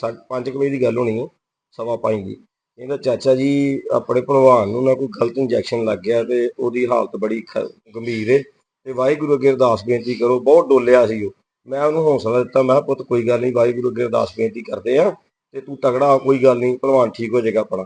ਕੋਈ 5 ਵਜੇ ਦੀ ਗੱਲ ਹੋਣੀ ਹੈ ਸਵਾ ਪੰਜ ਦੀ ਕਹਿੰਦਾ ਚਾਚਾ ਜੀ ਆਪਣੇ ਭਲਵਾਨ ਨੂੰ ਨਾ ਕੋਈ ਗਲਤ ਇੰਜੈਕਸ਼ਨ ਲੱਗ ਗਿਆ ਤੇ ਉਹਦੀ ਹਾਲਤ ਬੜੀ ਖ- ਗੰਭੀਰ ਹੈ ਤੇ ਵਾਹਿਗੁਰੂ ਅੱਗੇ ਅਰਦਾਸ ਬੇਨਤੀ ਕਰੋ, ਬਹੁਤ ਡੋਲਿਆ ਸੀ ਉਹ। ਮੈਂ ਉਹਨੂੰ ਹੌਸਲਾ ਦਿੱਤਾ, ਮੈਂ ਕਿਹਾ, ਪੁੱਤ, ਕੋਈ ਗੱਲ ਨਹੀਂ, ਵਾਹਿਗੁਰੂ ਅੱਗੇ ਅਰਦਾਸ ਬੇਨਤੀ ਕਰਦੇ ਆ ਤੇ ਤੂੰ ਤਗੜਾ ਕੋਈ ਗੱਲ ਨਹੀਂ, ਭਲਵਾਨ ਠੀਕ ਹੋ ਜਾਏਗਾ ਆਪਣਾ।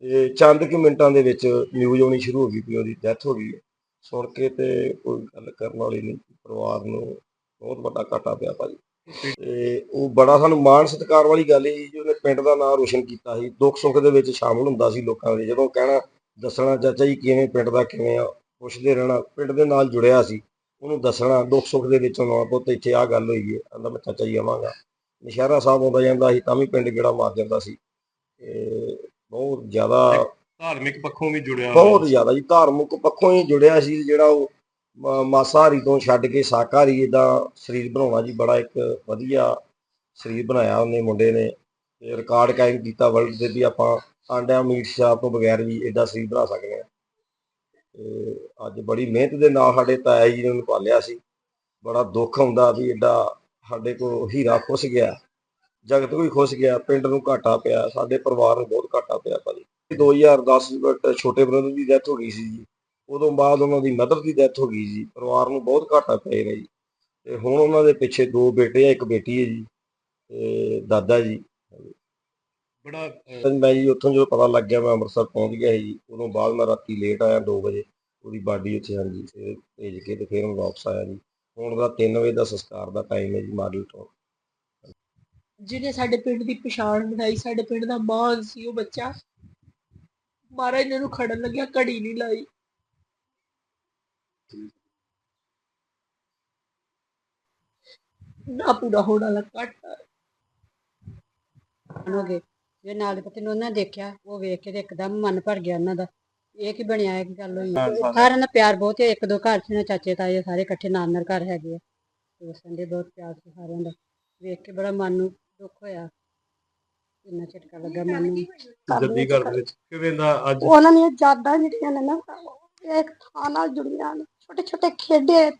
ਤੇ ਚੰਦ ਕੁ ਮਿੰਟਾਂ ਦੇ ਵਿੱਚ ਨਿਊਜ਼ ਆਉਣੀ ਸ਼ੁਰੂ ਹੋ ਗਈ ਵੀ ਉਹਦੀ ਡੈਥ ਹੋ ਗਈ ਹੈ। ਸੁਣ ਕੇ ਤੇ ਕੋਈ ਗੱਲ ਕਰਨ ਵਾਲੀ ਨਹੀਂ, ਪਰਿਵਾਰ ਨੂੰ ਬਹੁਤ ਵੱਡਾ ਘਾਟਾ ਪਿਆ ਭਾਜੀ। ਤੇ ਉਹ ਬੜਾ ਸਾਨੂੰ ਮਾਣ ਸਤਿਕਾਰ ਵਾਲੀ ਗੱਲ ਸੀ ਜੀ ਉਹਨੇ ਪਿੰਡ ਦਾ ਨਾਮ ਰੋਸ਼ਨ ਕੀਤਾ ਸੀ। ਦੁੱਖ ਸੁੱਖ ਦੇ ਵਿੱਚ ਸ਼ਾਮਲ ਹੁੰਦਾ ਸੀ ਲੋਕਾਂ ਦੇ ਜਦੋਂ ਕਹਿਣਾ ਦੱਸਣਾ ਚਾਚਾ ਜੀ ਕਿਵੇਂ ਪਿੰਡ ਦਾ ਕਿਵੇਂ ਆ ਪੁੱਛਦੇ ਰਹਿਣਾ ਪਿੰਡ ਦੇ ਨਾਲ ਜੁੜਿਆ ਸੀ ਉਹਨੂੰ ਦੱਸਣਾ ਦੁੱਖ ਸੁੱਖ ਦੇ ਵਿੱਚ ਆਉਣਾ ਪੁੱਤ ਇੱਥੇ ਆ ਗੱਲ ਹੋਈ ਹੈ ਕਹਿੰਦਾ ਮੈਂ ਚਾਚਾ ਜੀ ਆਵਾਂਗਾ। ਨਸ਼ਹਿਰਾ ਸਾਹਿਬ ਆਉਂਦਾ ਜਾਂਦਾ ਸੀ ਤਾਂ ਵੀ ਪਿੰਡ ਗੇੜਾ ਮਾਰ ਜਾਂਦਾ ਸੀ। ਤੇ ਬਹੁਤ ਜ਼ਿਆਦਾ ਧਾਰਮਿਕ ਪੱਖੋਂ ਵੀ ਜੁੜਿਆ ਬਹੁਤ ਜ਼ਿਆਦਾ ਜੀ ਧਾਰਮਿਕ ਪੱਖੋਂ ਹੀ ਜੁੜਿਆ ਸੀ ਜਿਹੜਾ ਉਹ। ਮਾਸਾਹਾਰੀ ਤੋਂ ਛੱਡ ਕੇ ਸਾਕਾਹਾਰੀ ਇਦਾਂ ਸਰੀਰ ਬਣਾਉਣਾ ਜੀ ਬੜਾ ਇੱਕ ਵਧੀਆ ਸਰੀਰ ਬਣਾਇਆ ਉਹਨੇ ਮੁੰਡੇ ਨੇ ਤੇ ਰਿਕਾਰਡ ਕਾਇਮ ਕੀਤਾ ਵਰਲਡ ਦੇ ਵੀ ਆਪਾਂ ਆਂਡਿਆਂ ਮੀਟ ਸ਼ਾਪ ਤੋਂ ਬਗੈਰ ਵੀ ਇਦਾਂ ਸਰੀਰ ਬਣਾ ਸਕਦੇ ਆ ਤੇ ਅੱਜ ਬੜੀ ਮਿਹਨਤ ਦੇ ਨਾਲ ਸਾਡੇ ਤਾਇਆ ਜੀ ਨੇ ਉਹਨੂੰ ਪਾਲਿਆ ਸੀ। ਬੜਾ ਦੁੱਖ ਹੁੰਦਾ ਵੀ ਐਡਾ ਸਾਡੇ ਕੋਲ ਹੀਰਾ ਖੁੱਸ ਗਿਆ, ਜਗਤ ਕੋਈ ਖੁੱਸ ਗਿਆ, ਪਿੰਡ ਨੂੰ ਘਾਟਾ ਪਿਆ, ਸਾਡੇ ਪਰਿਵਾਰ ਨੂੰ ਬਹੁਤ ਘਾਟਾ ਪਿਆ ਭਾਜੀ। 2010 ਵਿੱਚ ਛੋਟੇ ਬ੍ਰਦਰ ਦੀ ਡੈਥ ਹੋ ਗਈ ਸੀ ਜੀ। ਉਦੋਂ ਬਾਅਦ ਉਹਨਾਂ ਦੀ ਮਦਰ ਦੀ ਡੈਥ ਹੋ ਗਈ ਜੀ ਪਰਿਵਾਰ ਨੂੰ ਬਹੁਤ ਘਾਟਾ ਪੈ ਗਿਆ ਜੀ। ਤੇ ਹੁਣ ਉਹਨਾਂ ਦੇ ਪਿੱਛੇ ਦੋ ਬੇਟੇ ਆ ਇੱਕ ਬੇਟੀ ਹੈ ਜੀ ਤੇ ਦਾਦਾ ਜੀ। ਬੜਾ ਮੈਂ ਜੀ ਉੱਥੋਂ ਜਦੋਂ ਪਤਾ ਲੱਗ ਗਿਆ ਮੈਂ ਅੰਮ੍ਰਿਤਸਰ ਪਹੁੰਚ ਗਿਆ ਸੀ ਜੀ ਉਦੋਂ ਬਾਅਦ ਮੈਂ ਰਾਤੀ ਲੇਟ ਆਇਆ 2 ਵਜੇ ਉਹਦੀ ਬਾਡੀ ਉੱਥੇ ਹਾਂਜੀ ਫਿਰ ਭੇਜ ਕੇ ਤੇ ਫਿਰ ਮੈਂ ਵਾਪਸ ਆਇਆ ਜੀ। ਹੁਣ ਦਾ 3 ਵਜੇ ਦਾ ਸੰਸਕਾਰ ਦਾ ਟਾਈਮ ਹੈ ਜੀ ਮਾਡਲ ਤੋਂ ਜਿਹਨੇ ਸਾਡੇ ਪਿੰਡ ਦੀ ਪਛਾਣ ਬਣਾਈ ਸਾਡੇ ਪਿੰਡ ਦਾ ਮਾਣ ਸੀ ਉਹ ਬੱਚਾ। ਮਹਾਰਾਜ ਨੇ ਉਹਨੂੰ ਖੜਨ ਲੱਗਿਆ ਘੜੀ ਨਹੀਂ ਲਾਈ। ਨਾ ਪੂਰਾ ਹੋਣਾ ਲੱਗਾ ਹੋ ਗਏ ਜੇ ਨਾਲ ਦੇ ਪਤੀ ਨੂੰ ਉਹਨਾਂ ਨੇ ਦੇਖਿਆ ਉਹ ਵੇਖ ਕੇ ਤੇ ਇੱਕਦਮ ਮਨ ਭਰ ਗਿਆ ਉਹਨਾਂ ਦਾ। ਇਹ ਕੀ ਬਣਿਆ ਇਹ ਕੀ ਗੱਲ ਹੋਈ? ਸਾਰਿਆਂ ਦਾ ਪਿਆਰ ਬਹੁਤ ਹੈ। ਇੱਕ ਦੋ ਘਰ ਸੀ ਨਾ ਚਾਚੇ ਤਾਏ ਸਾਰੇ ਇਕੱਠੇ ਨਾਲ ਨਾਲ ਘਰ ਹੈਗੇ ਆ। ਤੇ ਦੇ ਬਹੁਤ ਪਿਆਰ ਸੀ ਸਾਰਿਆਂ ਦਾ। ਵੇਖ ਕੇ ਬੜਾ ਮਨ ਨੂੰ ਦੁੱਖ ਹੋਇਆ। ਇੰਨਾ ਝਟਕਾ ਲੱਗਾ ਮਨ ਨੂੰ। ਜੱਦੀ ਘਰ ਦੇ ਵਿੱਚ। ਕਿਵੇਂ ਦਾ ਅੱਜ? ਉਹਨਾਂ ਦੀਆਂ ਯਾਦਾਂ ਜਿਹੜੀਆਂ ਨੇ ਨਾ ਉਹ ਇੱਕ ਥਾਂ ਨਾਲ ਜੁੜੀਆਂ ਨੇ। ਛੋਟੇ ਛੋਟੇ ਖੇਡੇ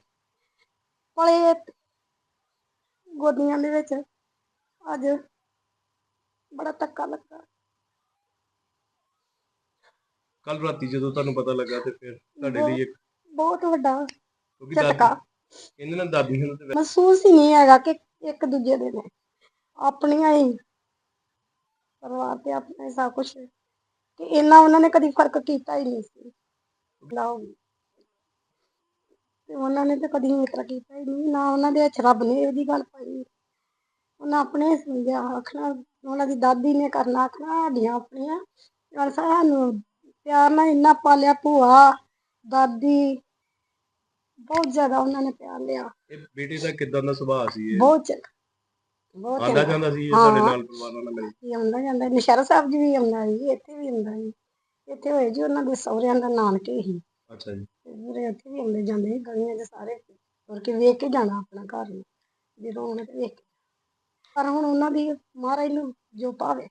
ਪਲੇ ਗੋਦੀਆਂ ਦੇ ਵਿੱਚ। ਅੱਜ ਬੜਾ ਧੱਕਾ ਲੱਗਾ। ਕੱਲ ਰਾਤੀ ਜਦੋਂ ਤੁਹਾਨੂੰ ਪਤਾ ਲੱਗਾ ਤੇ ਫਿਰ ਤੁਹਾਡੇ ਲਈ ਇੱਕ ਬਹੁਤ ਵੱਡਾ ਕਿਉਂਕਿ ਝਟਕਾ। ਕਹਿੰਦੇ ਨਾ ਦਾਦੀ ਨੂੰ ਤੇ ਮਹਿਸੂਸ ਹੀ ਨਹੀਂ ਹੈਗਾ ਕਿ ਇੱਕ ਦੂਜੇ ਦੇ ਨੇ। ਆਪਣੀਆਂ ਹੀ ਪਰਿਵਾਰ ਤੇ ਆਪਣਾ ਹੀ ਸਭ ਕੁਝ ਕਿ ਇੰਨਾ ਉਹਨਾਂ ਨੇ ਕਦੀ ਫ਼ਰਕ ਕੀਤਾ ਹੀ ਨਹੀਂ ਸੀ। ਲਾਓ ਤੇ ਉਹਨਾਂ ਨੇ ਤਾਂ ਕਦੀ ਇਸ ਤਰ੍ਹਾਂ ਕੀਤਾ ਹੀ ਨਹੀਂ ਨਾ ਉਹਨਾਂ ਦੇ ਹੱਥ ਰੱਬ ਨੇ ਇਹਦੀ ਗੱਲ ਪਾਈ। ਉਹਨਾਂ ਆਪਣੇ ਸਮਝਿਆ ਆਖਣਾ ਉਹਨਾਂ ਦੀ ਦਾਦੀ ਨੇ ਕਰਨਾ ਆਖਣਾ ਸਾਡੀਆਂ ਆਪਣੀਆਂ। ਨਾਲ ਸਾਨੂੰ ਪਿਆਰ ਨਾਲ ਇੰਨਾ ਪਾਲਿਆ ਭੂਆ ਦਾਦੀ ਬਹੁਤ ਜ਼ਿਆਦਾ ਉਹਨਾਂ ਨੇ ਪਿਆਰ ਲਿਆ। ਇਹ ਬੇਟੇ ਦਾ ਕਿਦਾਂ ਦਾ ਸੁਭਾਅ ਸੀ ਇਹ? ਬਹੁਤ ਚੰਗਾ ਬਹੁਤ ਆਂਦਾ ਚੰਗਾ। ਜਾਂਦਾ ਸੀ ਇਹ ਹਾਂ। ਸਾਡੇ ਨਾਲ ਪਰਿਵਾਰ ਨਾਲ ਮਿਲ ਕੇ? ਆਉਂਦਾ ਜਾਂਦਾ ਨਸ਼ਹਿਰਾ ਸਾਹਿਬ ਜੀ ਵੀ ਆਉਂਦਾ ਜੀ ਇੱਥੇ ਵੀ ਆਉਂਦਾ ਜੀ ਇੱਥੇ ਹੋਏ ਜੀ ਉਹਨਾਂ ਦੇ ਸਹੁਰਿਆਂ ਦਾ ਨਾਨਕੇ ਹੀ। ਅੱਛਾ ਜੀ। ਮੇਰੇ ਉੱਥੇ ਵੀ ਆਉਂਦੇ ਜਾਂਦੇ ਸੀ ਗਲੀਆਂ 'ਚ ਸਾਰੇ, ਤੁਰ ਕੇ ਵੇਖ ਕੇ ਜਾਣਾ ਆਪਣਾ ਘਰ ਨੂੰ ਜਦੋਂ ਆਉਣਾ ਤੇ ਵੇਖ ਕੇ। ਪਰ ਹੁਣ ਉਹਨਾਂ ਦੀ ਮਹਾਰਾਜ ਨੂੰ ਜੋ ਪਾਵੇ